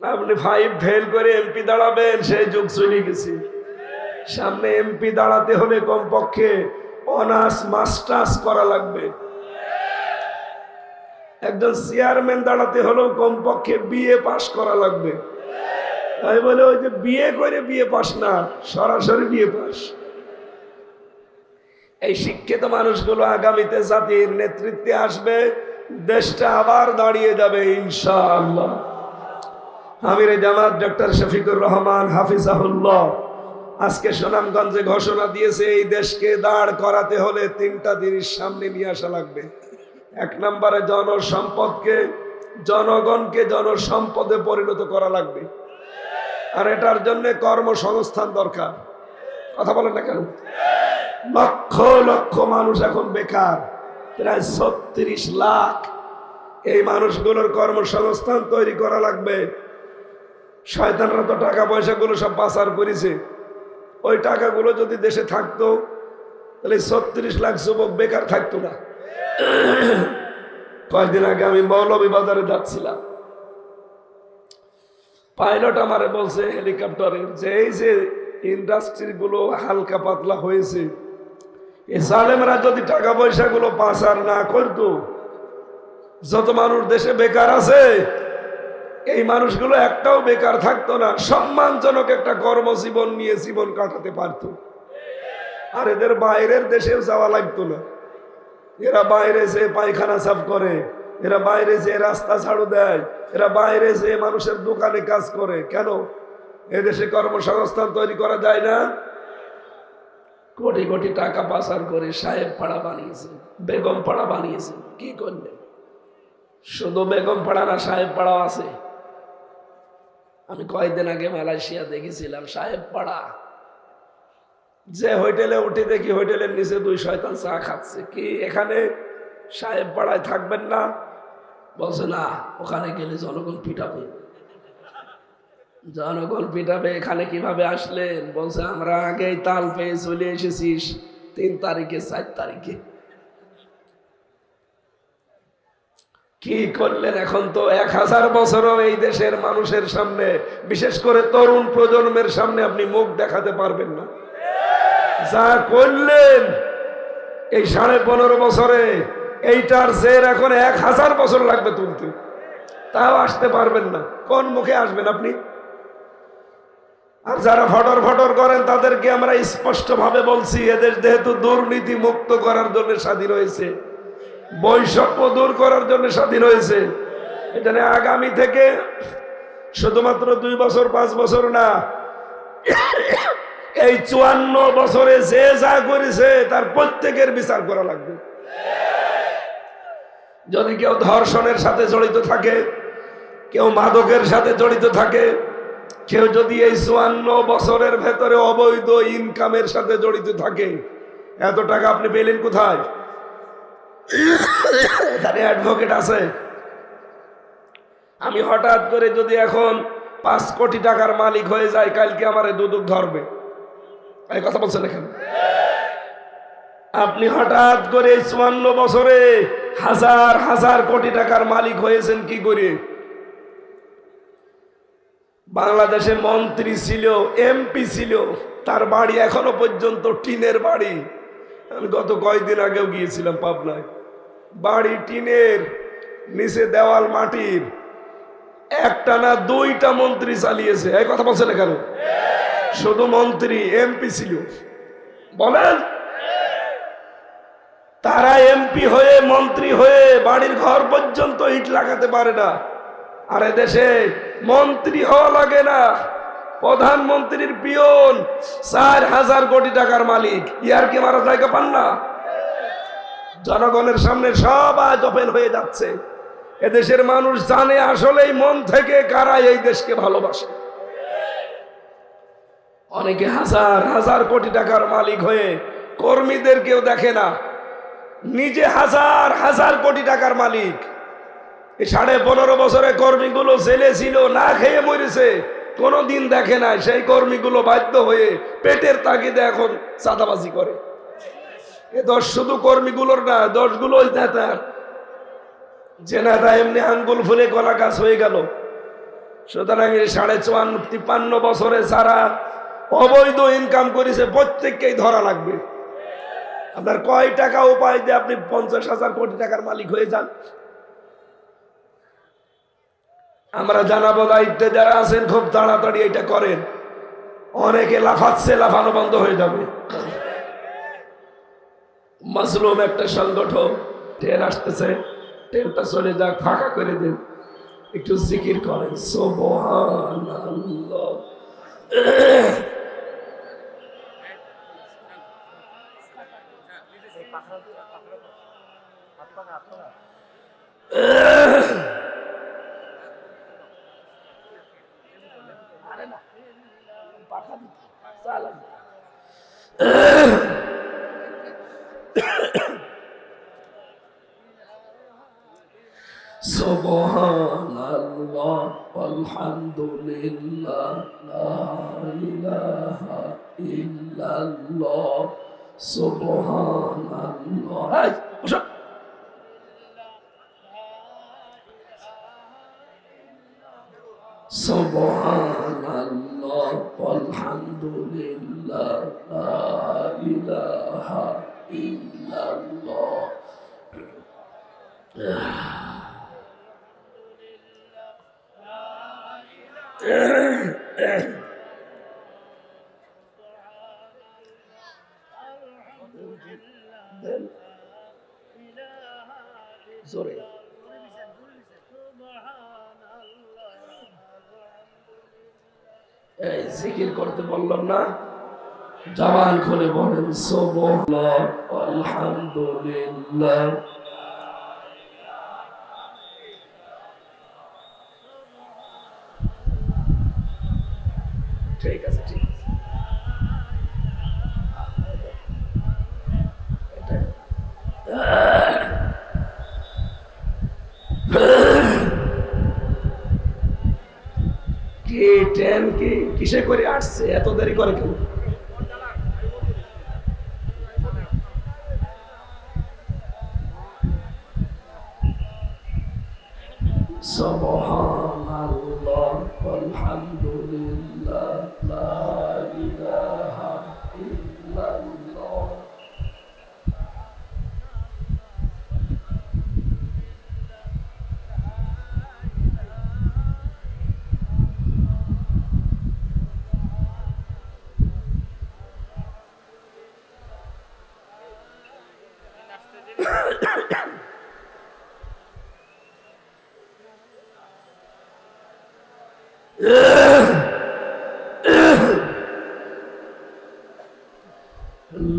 আপনি five fail করে MP দাঁড়াবেন, সেই যুগ চলে গেছে। সামনে এমপি দাঁড়াতে হলে কমপক্ষে অনার্স মাস্টার্স করা লাগবে। একজন চেয়ারম্যান দাঁড়াতে হলেও কমপক্ষে বিএ পাস করা লাগবে। তাই বলে ওই যে বিয়ে করে বিয়ে পাস না, সরাসরি বিয়ে পাস এই শিক্ষিত মানুষগুলো আগামীতে জাতির নেতৃত্বে আসবে, দেশটা আবার দাঁড়িয়ে যাবে, ইনশাআল্লাহ। আমির জামাত ডক্টর শফিকুর রহমান হাফিজাহুল্লাহ। আজকে সুনামগঞ্জে ঘোষণা দিয়েছে, এই দেশকে দাঁড় করাতে হলে তিনটা জিনিস সামনে নিয়ে আসা লাগবে। এক নম্বরে জনসম্পদকে, জনগণকে জনসম্পদে পরিণত করা লাগবে। আর এটার জন্য কর্মসংস্থান দরকার। কথা বলেন না কেন? লক্ষ লক্ষ মানুষ এখন বেকার, প্রায় ছত্রিশ লাখ। এই মানুষগুলোর কর্মসংস্থান তৈরি করা লাগবে। শয়তানরা তো টাকা পয়সাগুলো সব পাচার করেছে। ওই টাকাগুলো যদি দেশে থাকতো, তাহলে ছত্রিশ লাখ যুবক বেকার থাকতো না। কয়েকদিন আগে আমি মৌলভী বাজারে যাচ্ছিলাম। পাইলট আমারে বলছে হেলিকপ্টারের যে, এই যে ইন্ডাস্ট্রি গুলো হালকা পাতলা হয়েছে এই জালেমরা যদি টাকা পয়সাগুলো পাচার না করতো, যত মানুষ দেশে বেকার আছে এই মানুষগুলো একটাও বেকার থাকতো না। সম্মানজনক একটা কর্মজীবন নিয়ে জীবন কাটাতে পারত। আর এদের বাইরের দেশেও যাওয়া লাগতো না। এরা বাইরে যে পায়খানা সাফ করে, এরা বাইরে যে রাস্তা ঝাড়ু দেয়, এরা বাইরে যে মানুষের দোকানে কাজ করে, কেন? এদেশে কর্মসংস্থান তৈরি করা যায় না। কোটি কোটি টাকা পাচার করে সাহেব পাড়া বানিয়েছে, বেগম পাড়া বানিয়েছে। কি করলেন? শুধু বেগম পাড়া না, সাহেব পাড়াও আছে। আমি কয়েকদিন আগে মালয়েশিয়া দেখেছিলাম, সাহেব পাড়া। যে হোটেলে উঠে দেখি হোটেলের নিচে দুই শয়তান চা খাচ্ছে। কি, এখানে সাহেব পাড়ায় থাকবেন না? বলছে, না, ওখানে গেলে জনগণ পিটাবে। জনগণ পিটাবে, এখানে কীভাবে আসলেন? বলছে, আমরা আগেই তাল পেয়ে চলে এসেছিস, তিন তারিখে, চার তারিখে। কি করলেন এখন তো এক হাজার বছরও এই দেশের মানুষের সামনে, বিশেষ করে তরুণ প্রজন্মের সামনে আপনি মুখ দেখাতে পারবেন না। যা করলেন এই সাড়ে পনেরো বছরে, এইটার জের এখন এক হাজার বছর লাগবে তুলতে। তাও আসতে পারবেন না। কোন মুখে আসবেন আপনি? আর যারা ফটর ফটর করেন তাদেরকে আমরা স্পষ্ট ভাবে বলছি এদের যেহেতু দুর্নীতি মুক্ত করার জন্য স্বাধীন হয়েছে। বৈষম্য দূর করার জন্য স্বাধীন হয়েছে। এখানে আগামী থেকে শুধুমাত্র দুই বছর, পাঁচ বছর না, এই চুয়ান্ন বছরে যে যা করেছে, তার প্রত্যেকের বিচার করা লাগবে। যদি কেউ ধর্ষণের সাথে জড়িত থাকে, কেউ মাদকের সাথে জড়িত থাকে, কেউ যদি এই চুয়ান্ন বছরের ভেতরে অবৈধ ইনকামের সাথে জড়িত থাকে, এত টাকা আপনি পেলেন কোথায়? এখানে অ্যাডভোকেট আছে। আমি হঠাৎ করে যদি এখন পাঁচ কোটি টাকার মালিক হয়ে যায় কালকে আমার দুদুক ধরবে। এই কথা বলছেন এখানে? আপনি হঠাৎ করে চুয়ান্ন বছরে হাজার হাজার কোটি টাকার মালিক হয়েছেন কি করে? বাংলাদেশে মন্ত্রী ছিল, এমপি ছিল, তার বাড়ি এখনও পর্যন্ত টিনের বাড়ি। আমি গত কয়েকদিন আগেও গিয়েছিলাম পাবনায়। বাড়ি টিনের নিচে দেওয়াল মাটির, একটা না দুইটা মন্ত্রী চালিয়েছে। এই কথা বলছেন কেন? শুধু মন্ত্রী, এমপি ছিল। বলেন? তারা এমপি হয়ে, মন্ত্রী হয়ে বাড়ির ঘর পর্যন্ত ইট লাগাতে পারে না। আর দেশে মন্ত্রী হওয়া লাগে না। প্রধানমন্ত্রীর পিয়ন চার হাজার কোটি টাকার মালিক। ইয়ার কি মারা জায়গা পান না? জনগণের সামনে সব আজ ওপেন হয়ে যাচ্ছে। এদেশের মানুষ জানে আসলেই মন থেকে কারা এই দেশকে ভালোবাসে। অনেকে হাজার হাজার কোটি টাকার মালিক হয়ে কর্মীদের কেউ দেখে না। নিজে হাজার হাজার কোটি টাকার মালিক। এই সাড়ে পনেরো বছরে কর্মীগুলো জেলে ছিল, না খেয়ে মরেছে, কোনোদিন দেখে নাই। সেই কর্মীগুলো বাধ্য হয়ে পেটের তাগিদে এখন চাঁদাবাজি করে। এ দশ শুধু কর্মীগুলোর না দশগুলো ওই নেতার যে এমনি আঙ্গুল ফুলে কলা গাছ হয়ে গেল। সুতরাং এই সাড়ে চুয়ান্ন, তিপ্পান্ন বছরে সারা অবৈধ ইনকাম করেছে, প্রত্যেককেই ধরা লাগবে। আপনার কয় টাকা উপায় দিয়ে আপনি পঞ্চাশ হাজার কোটি টাকার মালিক হয়ে যান? আমরা জানাব দায়িত্বে যারা আছেন, খুব তাড়াতাড়ি এটা করেন। অনেকে লাফাচ্ছে, লাফানো বন্ধ হয়ে যাবে। মাসলুম একটা সংগঠন ট্রেন আসতেছে ট্রেনটা চলে যাক ফাঁকা করে দেন। একটু জিকির করেন সুবহানাল্লাহ সুবহানাল্লাহ আলহামদুলিল্লাহ লা ইলাহা ইল্লাল্লাহ সুবহানাল্লাহ এই, বসো। সুবহানাল্লাহ আলহামদুলিল্লাহ লা ইলাহা ইল্লাল্লাহ এই জিকির করতে বললাম না। জবান খুলে বলেন সুবহানাল্লাহ আলহামদুলিল্লাহ। ঠিক আছে ঠিক আছে। কে ট্রেন কি কিসে করে আসছে? এত দেরি করে কেন সুবহানাল্লাহ, আলহামদুলিল্লাহ।